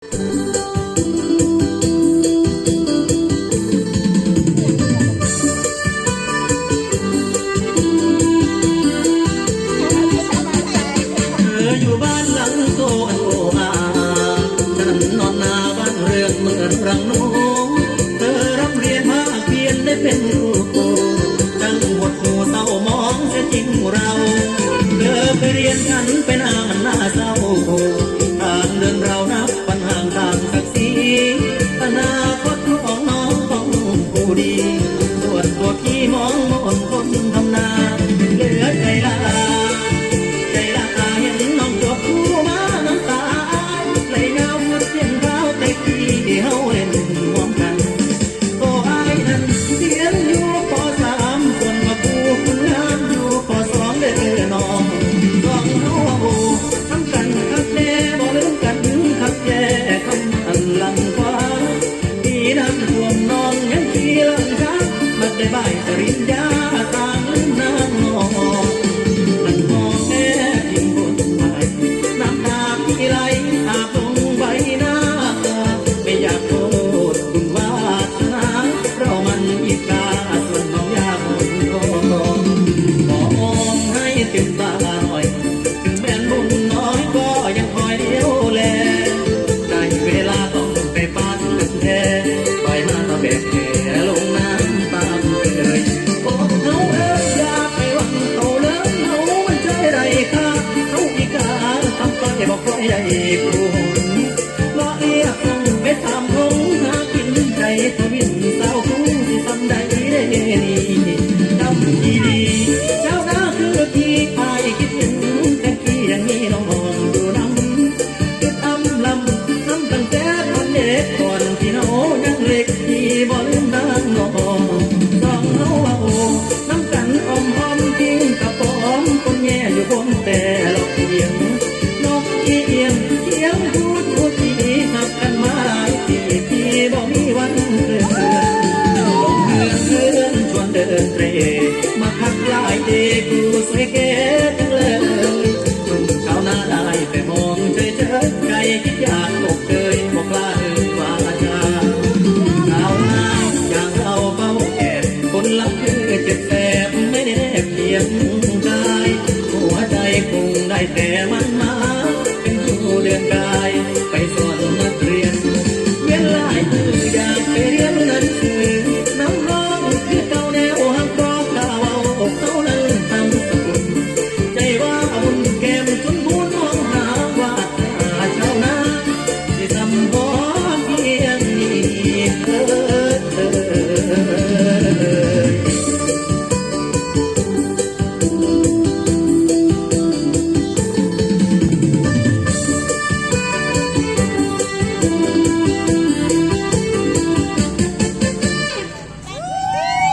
เธออยู่บ้านหลังโตอันโออาฉันนอนนาบ้านเรือนเมือรังนกเธอรับเรียนภาคเพียนได้เป็นครูตจังหดหูเร้ามองเสียจริงเราเธอไปเรียนฉันเป็นอานหน้าเศร้า ดีส่วนตัวพี่มองมนคนทำนาเหลือใจลาใจละอาเห็นน้องจบคู่มาน้ำตาไหลเงาเสียงเท้าแต่พี่เฮาเล่นมองกันโอ้อายนั้นเรียนอยู่ปสามส่วนมาปูคุณงามอยู่ปสองเด้อน้องสองเฮาทำกันคักแน่บ่ลืมกันคักแย่คำอันลังฟ้าปีนั้นรวมน้อง มาไบอกค่อยได้พูดรอเอียกต้องไปตามทงหากินใจทวิน กูสวยเก๋จังเลยจุ่มเาหนาได้แต่มองเฉเฉยใครคิดอยากตกเคยบอกลาเวาจาเขาหอยางเราเฝ้าแอบคนลับคือจ็บแสบไม่แนบเทียมได้หัวใจคงได้แต่มันมาเป็นผู้เดินกา